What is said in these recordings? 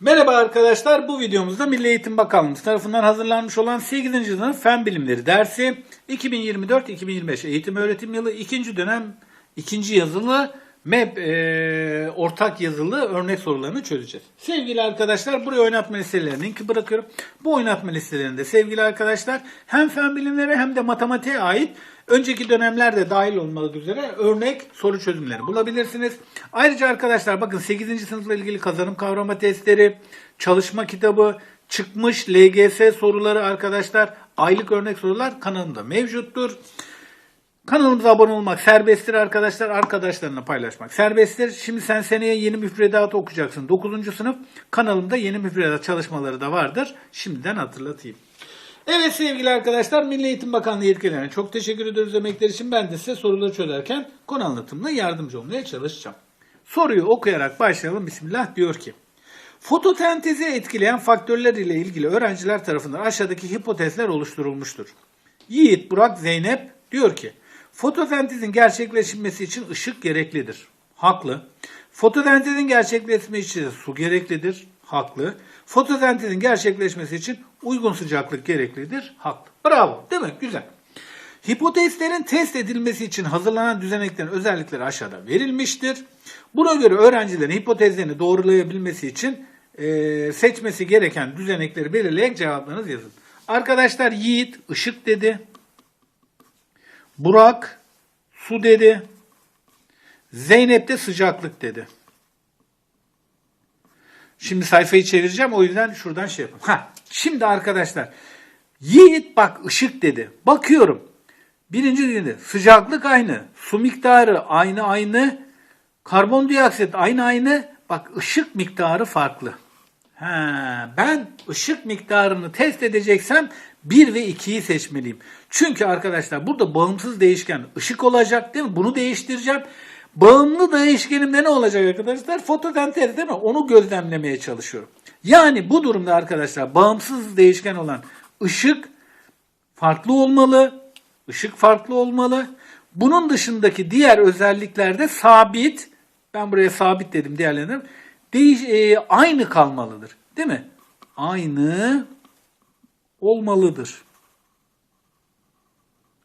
Merhaba arkadaşlar. Bu videomuzda Milli Eğitim Bakanlığımız tarafından hazırlanmış olan 8. sınıf Fen Bilimleri dersi 2024-2025 eğitim öğretim yılı 2. dönem 2. yazılı MEB e, ortak yazılı örnek sorularını çözeceğiz. Sevgili arkadaşlar buraya oynatma listelerinin linki bırakıyorum. Bu oynatma listelerinde sevgili arkadaşlar hem fen bilimleri hem de matematiğe ait önceki dönemlerde dahil olmak üzere örnek soru çözümleri bulabilirsiniz. Ayrıca arkadaşlar bakın 8. sınıfla ilgili kazanım kavrama testleri, çalışma kitabı, çıkmış LGS soruları arkadaşlar, aylık örnek sorular kanalımda mevcuttur. Kanalımıza abone olmak serbesttir arkadaşlar. Arkadaşlarına paylaşmak serbesttir. Şimdi sen seneye yeni müfredatı okuyacaksın. 9. sınıf kanalımda yeni müfredat çalışmaları da vardır. Şimdiden hatırlatayım. Evet sevgili arkadaşlar Milli Eğitim Bakanlığı yetkililerine çok teşekkür ediyoruz emekler için. Ben de size soruları çözerken konu anlatımına yardımcı olmaya çalışacağım. Soruyu okuyarak başlayalım. Bismillah diyor ki. Fotosentezi etkileyen faktörler ile ilgili öğrenciler tarafından aşağıdaki hipotezler oluşturulmuştur. Yiğit, Burak, Zeynep diyor ki fotosentezin gerçekleşmesi için ışık gereklidir. Haklı. Fotosentezin gerçekleşmesi için su gereklidir. Haklı. Fotosentezin gerçekleşmesi için uygun sıcaklık gereklidir. Haklı. Bravo. Değil mi? Güzel. Hipotezlerin test edilmesi için hazırlanan düzeneklerin özellikleri aşağıda verilmiştir. Buna göre öğrencilerin hipotezlerini doğrulayabilmesi için eee, seçmesi gereken düzenekleri belirleyerek cevaplarınızı yazın. Arkadaşlar Yiğit ışık dedi. Burak su dedi. Zeynep de sıcaklık dedi. Şimdi sayfayı çevireceğim o yüzden şuradan şey yapalım. Ha, şimdi arkadaşlar Yiğit bak ışık dedi. Bakıyorum. Birinci dedi sıcaklık aynı. Su miktarı aynı aynı. Karbondioksit aynı aynı. Bak ışık miktarı farklı. Ha, ben ışık miktarını test edeceksem 1 ve 2'yi seçmeliyim. Çünkü arkadaşlar burada bağımsız değişken ışık olacak değil mi? Bunu değiştireceğim. Bağımlı değişkenimde ne olacak arkadaşlar? Fotosentez değil mi? Onu gözlemlemeye çalışıyorum. Yani bu durumda arkadaşlar bağımsız değişken olan ışık farklı olmalı. Işık farklı olmalı. Bunun dışındaki diğer özelliklerde sabit. Ben buraya sabit dedim diğerlerine. Değiş, e, aynı kalmalıdır. Değil mi? Aynı olmalıdır.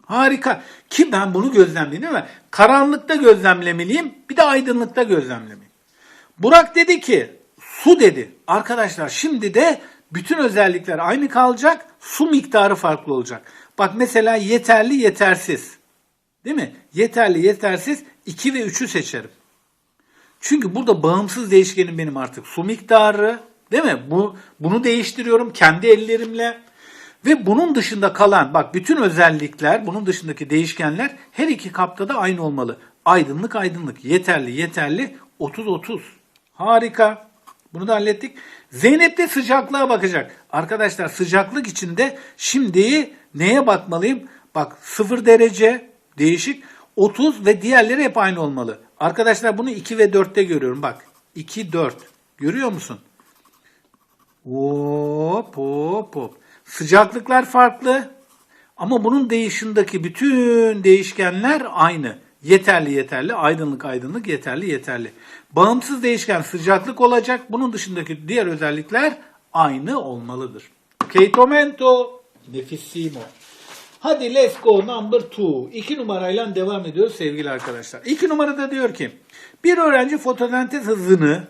Harika. Ki ben bunu gözlemleyeyim değil? Karanlıkta gözlemlemeliyim. Bir de aydınlıkta gözlemlemeliyim. Burak dedi ki su dedi. Arkadaşlar şimdi de bütün özellikler aynı kalacak. Su miktarı farklı olacak. Bak mesela yeterli yetersiz. Değil mi? Yeterli yetersiz 2 ve 3'ü seçerim. Çünkü burada bağımsız değişkenim benim artık su miktarı. Değil mi? Bu, bunu değiştiriyorum kendi ellerimle. Ve bunun dışında kalan bak bütün özellikler bunun dışındaki değişkenler her iki kapta da aynı olmalı. Aydınlık aydınlık yeterli yeterli 30 30. Harika. Bunu da hallettik. Zeynep de sıcaklığa bakacak. Arkadaşlar sıcaklık içinde şimdi neye bakmalıyım? Bak 0 derece değişik 30 ve diğerleri hep aynı olmalı. Arkadaşlar bunu 2 ve 4'te görüyorum. Bak 2 4. Görüyor musun? Hop hop hop. Sıcaklıklar farklı ama bunun değişindeki bütün değişkenler aynı. Yeterli yeterli, aydınlık aydınlık, yeterli yeterli. Bağımsız değişken sıcaklık olacak. Bunun dışındaki diğer özellikler aynı olmalıdır. Keitomento nefissimo. Hadi let's go number two. İki numarayla devam ediyoruz sevgili arkadaşlar. İki numarada diyor ki bir öğrenci fotosentez hızını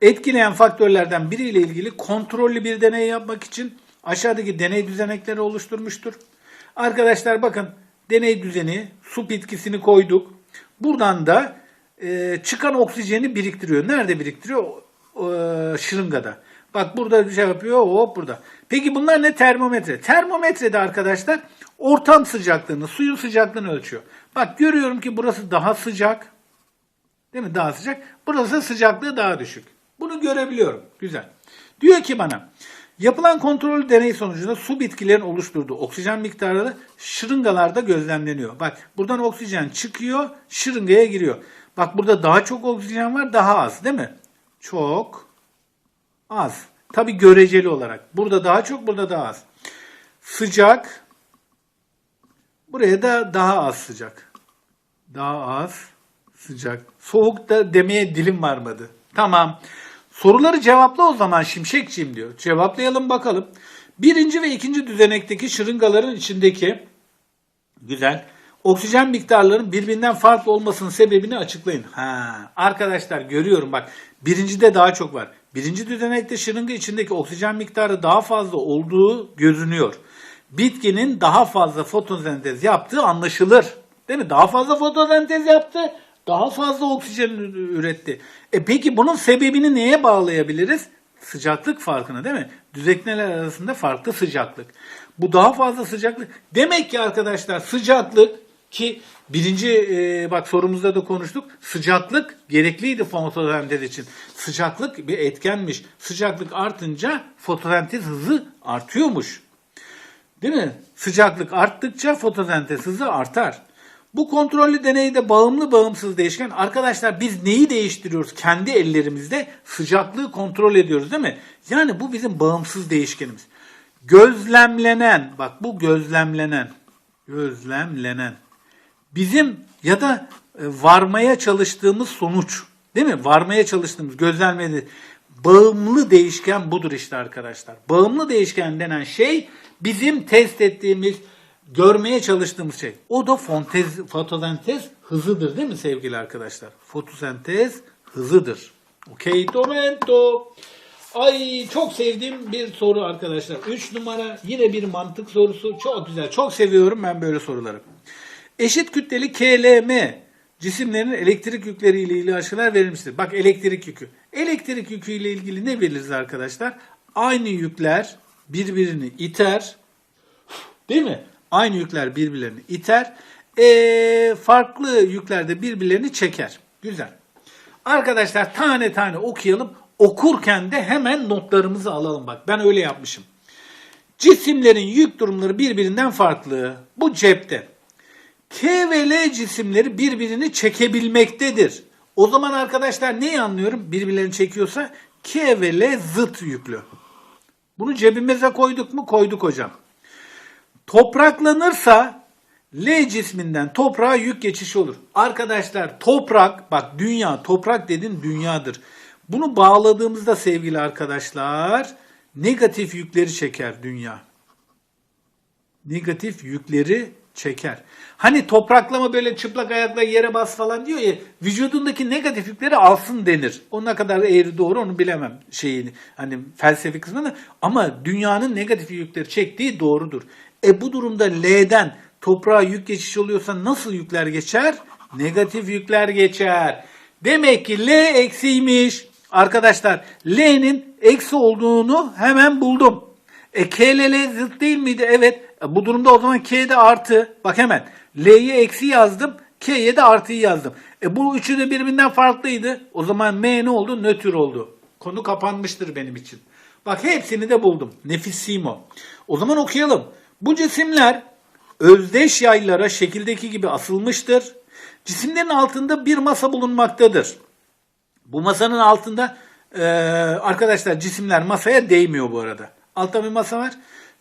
etkileyen faktörlerden biriyle ilgili kontrollü bir deney yapmak için aşağıdaki deney düzenekleri oluşturmuştur. Arkadaşlar bakın deney düzeni su bitkisini koyduk. Buradan da e, çıkan oksijeni biriktiriyor. Nerede biriktiriyor? E, şırıngada. Bak burada bir şey yapıyor hop burada. Peki bunlar ne? Termometre. Termometrede arkadaşlar ortam sıcaklığını, suyun sıcaklığını ölçüyor. Bak görüyorum ki burası daha sıcak. Değil mi? Daha sıcak. Burası sıcaklığı daha düşük. Bunu görebiliyorum. Güzel. Diyor ki bana yapılan kontrollü deney sonucunda su bitkilerin oluşturduğu oksijen miktarı şırıngalarda gözlemleniyor. Bak buradan oksijen çıkıyor, şırıngaya giriyor. Bak burada daha çok oksijen var, daha az değil mi? Çok az. Tabi göreceli olarak. Burada daha çok, burada daha az. Sıcak. Buraya da daha az sıcak. Daha az sıcak. Soğuk da demeye dilim varmadı. Tamam. Soruları cevapla o zaman Şimşekçiğim diyor. Cevaplayalım bakalım. Birinci ve ikinci düzenekteki şırıngaların içindeki güzel oksijen miktarlarının birbirinden farklı olmasının sebebini açıklayın. Ha, arkadaşlar görüyorum bak birincide daha çok var. Birinci düzenekte şırınga içindeki oksijen miktarı daha fazla olduğu görünüyor. Bitkinin daha fazla fotosentez yaptığı anlaşılır. Değil mi? Daha fazla fotosentez yaptı, daha fazla oksijen üretti. E peki bunun sebebini neye bağlayabiliriz? Sıcaklık farkına değil mi? Düzenekler arasında farklı sıcaklık. Bu daha fazla sıcaklık. Demek ki arkadaşlar sıcaklık ki birinci e, bak sorumuzda da konuştuk. Sıcaklık gerekliydi fotosentez için. Sıcaklık bir etkenmiş. Sıcaklık artınca fotosentez hızı artıyormuş. Değil mi? Sıcaklık arttıkça fotosentez hızı artar. Bu kontrollü deneyde bağımlı bağımsız değişken arkadaşlar biz neyi değiştiriyoruz? Kendi ellerimizde sıcaklığı kontrol ediyoruz değil mi? Yani bu bizim bağımsız değişkenimiz. Gözlemlenen bak bu gözlemlenen gözlemlenen bizim ya da e, varmaya çalıştığımız sonuç değil mi? Varmaya çalıştığımız gözlemledi. Bağımlı değişken budur işte arkadaşlar. Bağımlı değişken denen şey bizim test ettiğimiz, görmeye çalıştığımız şey. O da fontez, fotosentez hızıdır değil mi sevgili arkadaşlar? Fotosentez hızıdır. Okey, Tomento. Ay çok sevdiğim bir soru arkadaşlar. 3 numara yine bir mantık sorusu. Çok güzel. Çok seviyorum ben böyle soruları. Eşit kütleli KLM cisimlerin elektrik yükleri ile ilgili aşılar verilmiştir. Bak elektrik yükü. Elektrik yükü ile ilgili ne veririz arkadaşlar? Aynı yükler birbirini iter. Değil mi? Aynı yükler birbirlerini iter. Ee, farklı yükler de birbirlerini çeker. Güzel. Arkadaşlar tane tane okuyalım. Okurken de hemen notlarımızı alalım. Bak ben öyle yapmışım. Cisimlerin yük durumları birbirinden farklı. Bu cepte. K ve L cisimleri birbirini çekebilmektedir. O zaman arkadaşlar neyi anlıyorum? Birbirlerini çekiyorsa K ve L zıt yüklü. Bunu cebimize koyduk mu? Koyduk hocam. Topraklanırsa L cisminden toprağa yük geçişi olur. Arkadaşlar toprak, bak dünya, toprak dedin dünyadır. Bunu bağladığımızda sevgili arkadaşlar negatif yükleri çeker dünya. Negatif yükleri çeker. Hani topraklama böyle çıplak ayakla yere bas falan diyor ya vücudundaki negatif yükleri alsın denir. O ne kadar eğri doğru onu bilemem şeyini hani felsefi kısmını ama dünyanın negatif yükleri çektiği doğrudur. E bu durumda L'den toprağa yük geçişi oluyorsa nasıl yükler geçer? Negatif yükler geçer. Demek ki L eksiymiş. Arkadaşlar L'nin eksi olduğunu hemen buldum. E K ile L zıt değil miydi? Evet. E, bu durumda o zaman K de artı. Bak hemen. L'ye eksi yazdım. K'ye de artıyı yazdım. E bu üçü de birbirinden farklıydı. O zaman M ne oldu? Nötr oldu. Konu kapanmıştır benim için. Bak hepsini de buldum. Nefissimo. O zaman okuyalım. Bu cisimler özdeş yaylara şekildeki gibi asılmıştır. Cisimlerin altında bir masa bulunmaktadır. Bu masanın altında e, arkadaşlar cisimler masaya değmiyor bu arada. Altta bir masa var.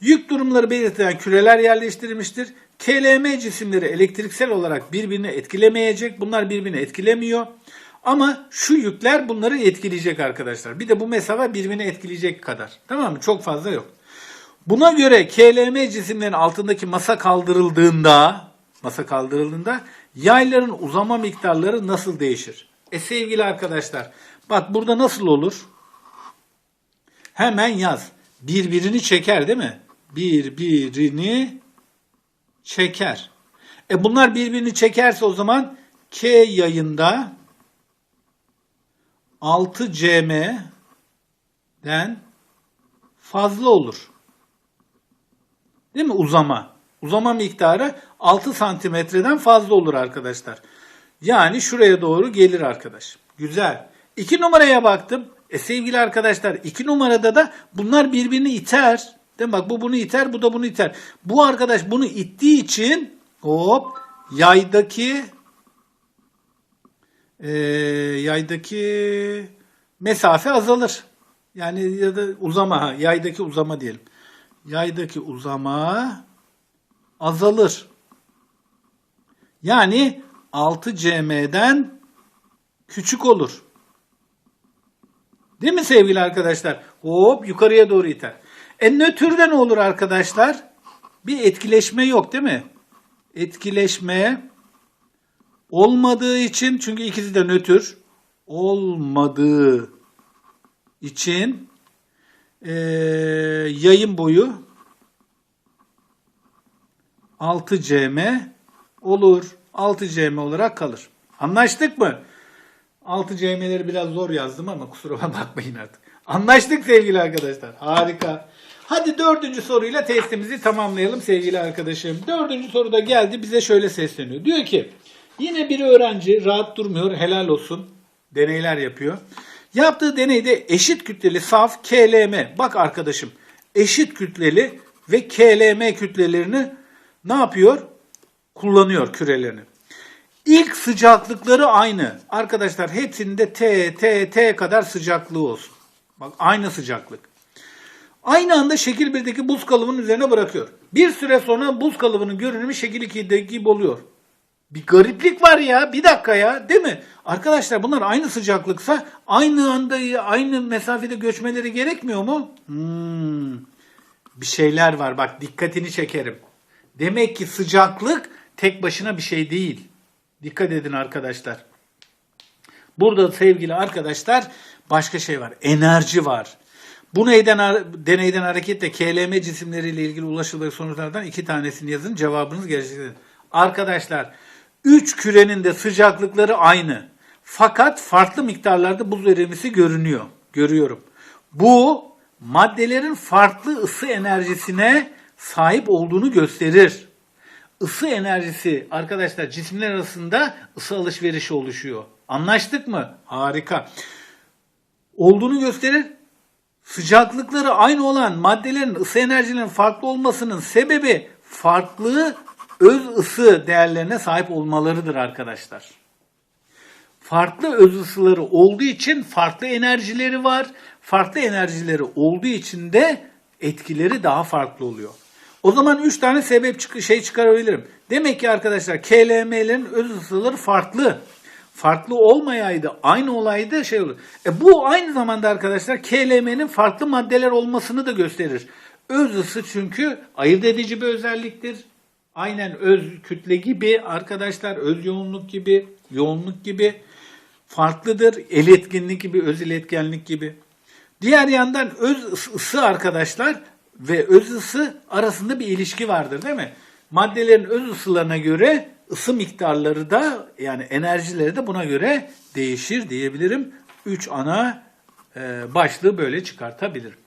Yük durumları belirtilen küreler yerleştirilmiştir. KLM cisimleri elektriksel olarak birbirini etkilemeyecek. Bunlar birbirini etkilemiyor. Ama şu yükler bunları etkileyecek arkadaşlar. Bir de bu mesafe birbirini etkileyecek kadar. Tamam mı? Çok fazla yok. Buna göre KLM cisimlerin altındaki masa kaldırıldığında masa kaldırıldığında yayların uzama miktarları nasıl değişir? E sevgili arkadaşlar bak burada nasıl olur? Hemen yaz. Birbirini çeker değil mi? Birbirini çeker. E bunlar birbirini çekerse o zaman K yayında 6 cm'den fazla olur. Değil mi? Uzama. Uzama miktarı 6 santimetreden fazla olur arkadaşlar. Yani şuraya doğru gelir arkadaş. Güzel. 2 numaraya baktım. E sevgili arkadaşlar 2 numarada da bunlar birbirini iter. Değil mi? Bak bu bunu iter, bu da bunu iter. Bu arkadaş bunu ittiği için hop yaydaki e, yaydaki mesafe azalır. Yani ya da uzama, yaydaki uzama diyelim. Yaydaki uzama azalır. Yani 6 cm'den küçük olur. Değil mi sevgili arkadaşlar? Hop yukarıya doğru iter. E nötrde ne olur arkadaşlar? Bir etkileşme yok değil mi? Etkileşme olmadığı için çünkü ikisi de nötr olmadığı için eee, yayın boyu 6 cm olur. 6 cm olarak kalır. Anlaştık mı? 6 cm'leri biraz zor yazdım ama kusura bakmayın artık. Anlaştık sevgili arkadaşlar. Harika. Hadi dördüncü soruyla testimizi tamamlayalım sevgili arkadaşım. Dördüncü soruda geldi bize şöyle sesleniyor. Diyor ki yine bir öğrenci rahat durmuyor helal olsun deneyler yapıyor. Yaptığı deneyde eşit kütleli saf KLM bak arkadaşım eşit kütleli ve KLM kütlelerini ne yapıyor? Kullanıyor kürelerini. İlk sıcaklıkları aynı. Arkadaşlar hepsinde T, T, T kadar sıcaklığı olsun. Bak aynı sıcaklık. Aynı anda şekil 1'deki buz kalıbının üzerine bırakıyor. Bir süre sonra buz kalıbının görünümü şekil 2'deki gibi oluyor. Bir gariplik var ya. Bir dakika ya. Değil mi? Arkadaşlar bunlar aynı sıcaklıksa aynı anda aynı mesafede göçmeleri gerekmiyor mu? Hmm. Bir şeyler var. Bak dikkatini çekerim. Demek ki sıcaklık tek başına bir şey değil. Dikkat edin arkadaşlar. Burada sevgili arkadaşlar başka şey var. Enerji var. Bu neyden, deneyden hareketle KLM cisimleriyle ilgili ulaşılacak sonuçlardan iki tanesini yazın. Cevabınız gelecektir. Arkadaşlar 3 kürenin de sıcaklıkları aynı. Fakat farklı miktarlarda buz erimesi görünüyor. Görüyorum. Bu maddelerin farklı ısı enerjisine sahip olduğunu gösterir. Isı enerjisi arkadaşlar cisimler arasında ısı alışverişi oluşuyor. Anlaştık mı? Harika. Olduğunu gösterir. Sıcaklıkları aynı olan maddelerin ısı enerjilerinin farklı olmasının sebebi farklı öz ısı değerlerine sahip olmalarıdır arkadaşlar. Farklı öz ısıları olduğu için farklı enerjileri var. Farklı enerjileri olduğu için de etkileri daha farklı oluyor. O zaman 3 tane sebep çık şey çıkarabilirim. Demek ki arkadaşlar KLM'lerin öz ısıları farklı. Farklı olmayaydı, aynı olaydı şey olur. E bu aynı zamanda arkadaşlar KLM'nin farklı maddeler olmasını da gösterir. Öz ısı çünkü ayırt edici bir özelliktir. Aynen öz kütle gibi arkadaşlar öz yoğunluk gibi, yoğunluk gibi farklıdır. El etkinlik gibi, öz iletkenlik gibi. Diğer yandan öz ısı arkadaşlar ve öz ısı arasında bir ilişki vardır değil mi? Maddelerin öz ısılarına göre ısı miktarları da yani enerjileri de buna göre değişir diyebilirim. Üç ana e, başlığı böyle çıkartabilirim.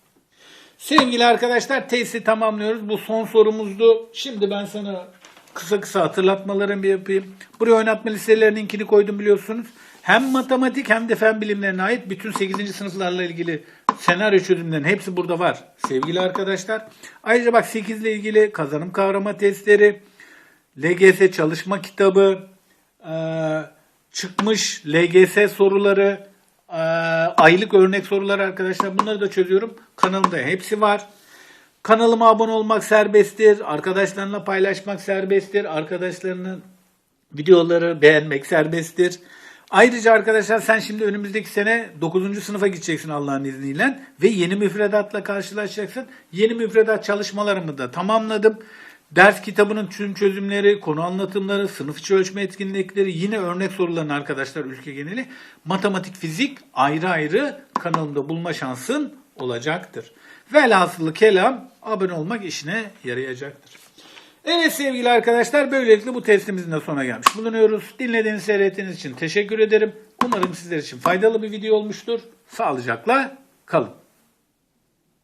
Sevgili arkadaşlar testi tamamlıyoruz. Bu son sorumuzdu. Şimdi ben sana kısa kısa hatırlatmalarımı yapayım. Buraya oynatma listelerinin linkini koydum biliyorsunuz. Hem matematik hem de fen bilimlerine ait bütün 8. sınıflarla ilgili senaryo çözümlerinin hepsi burada var sevgili arkadaşlar. Ayrıca bak 8 ile ilgili kazanım kavrama testleri, LGS çalışma kitabı, e, çıkmış LGS soruları, e, aylık örnek soruları arkadaşlar bunları da çözüyorum. Kanalımda hepsi var. Kanalıma abone olmak serbesttir. Arkadaşlarına paylaşmak serbesttir. Arkadaşlarının videoları beğenmek serbesttir. Ayrıca arkadaşlar sen şimdi önümüzdeki sene 9. sınıfa gideceksin Allah'ın izniyle ve yeni müfredatla karşılaşacaksın. Yeni müfredat çalışmalarımı da tamamladım. Ders kitabının tüm çözümleri, konu anlatımları, sınıf içi ölçme etkinlikleri, yine örnek sorularını arkadaşlar ülke geneli, matematik, fizik ayrı ayrı kanalımda bulma şansın olacaktır. Velhasılı kelam abone olmak işine yarayacaktır. Evet sevgili arkadaşlar böylelikle bu testimizin de sonuna gelmiş bulunuyoruz. Dinlediğiniz seyrettiğiniz için teşekkür ederim. Umarım sizler için faydalı bir video olmuştur. Sağlıcakla kalın.